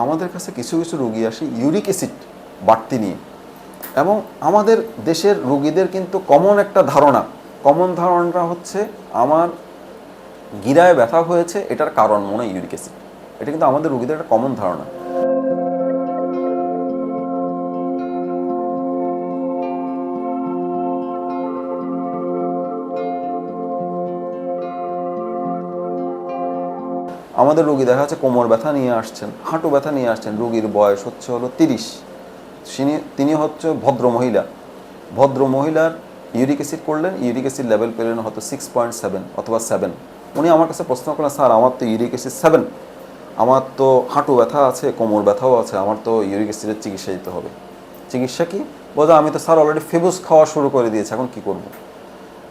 আমাদের কাছে কিছু কিছু রুগী আসে, ইউরিক অ্যাসিড বাড়তি নিয়ে। এবং আমাদের দেশের রুগীদের কিন্তু কমন একটা ধারণা। কমন ধারণাটা হচ্ছে আমার গিরায় ব্যথা হয়েছে, এটার কারণ মনে হয় ইউরিক অ্যাসিড। এটা কিন্তু আমাদের রুগীদের একটা কমন ধারণা। আমাদের রুগী দেখা যাচ্ছে কোমর ব্যথা নিয়ে আসছেন, হাঁটু ব্যথা নিয়ে আসছেন, রুগীর বয়স হচ্ছে হলো তিরিশ। তিনি তিনি হচ্ছে ভদ্র মহিলা। ভদ্র মহিলার ইউরিক অ্যাসিড করলেন, ইউরিক অ্যাসিড লেভেল পেলেন হয়তো সিক্স পয়েন্ট সেভেন অথবা সেভেন উনি আমার কাছে প্রশ্ন করলেন, স্যার, আমার তো ইউরিক অ্যাসিড সেভেন আমার তো হাঁটু ব্যথা আছে, কোমর ব্যথাও আছে, আমার তো ইউরিক অ্যাসিডের চিকিৎসা দিতে হবে। চিকিৎসা কি? বলছে, আমি তো স্যার অলরেডি ফেবুস খাওয়া শুরু করে দিয়েছি, এখন কি করব?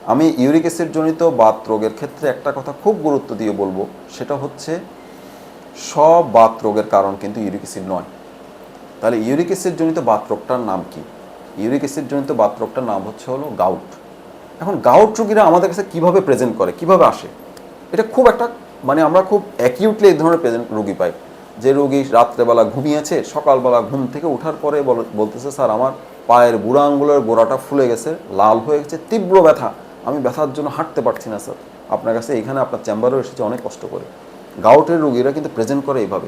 আমি ইউরিক অ্যাসিড জনিত বাত রোগের ক্ষেত্রে একটা কথা খুব গুরুত্ব দিয়ে বলব, সেটা হচ্ছে সব বাত রোগের কারণ কিন্তু ইউরিক অ্যাসিড নয়। তাহলে ইউরিক অ্যাসিড জনিত বাত রোগটার নাম কি? ইউরিক অ্যাসিড জনিত বাত রোগটার নাম হচ্ছে হলো গাউট। এখন গাউট রোগীরা আমাদের কাছে কীভাবে প্রেজেন্ট করে, কীভাবে আসে? এটা খুব একটা মানে আমরা খুব অ্যাকিউটলি এই ধরনের প্রেজেন্ট রোগী পাই। যে রোগী রাত্রেবেলা ঘুমিয়েছে, সকালবেলা ঘুম থেকে ওঠার পরে বল- বলতেছে, স্যার, আমার পায়ের বুড়া আঙ্গুলের গোড়াটা ফুলে গেছে, লাল হয়ে গেছে, তীব্র ব্যথা। আমি ব্যথার জন্য হাঁটতে পারছি না, স্যার। আপনার কাছে এখানে আপনার চেম্বারেও এসেছে, অনেক কষ্ট করে। গাউটের রোগীরা কিন্তু প্রেজেন্ট করে এইভাবে।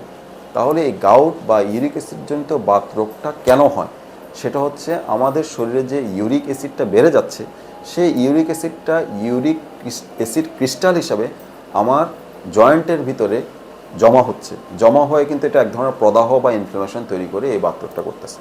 তাহলে এই গাউট বা ইউরিক অ্যাসিডজনিত বাত রোগটা কেন হয়? সেটা হচ্ছে আমাদের শরীরে যে ইউরিক অ্যাসিডটা বেড়ে যাচ্ছে, সেই ইউরিক অ্যাসিডটা ইউরিক অ্যাসিড ক্রিস্টাল হিসাবে আমার জয়েন্টের ভিতরে জমা হচ্ছে। জমা হয়ে কিন্তু এটা এক ধরনের প্রদাহ বা ইনফ্লামেশন তৈরি করে এই বাতরোগটা করতেছে।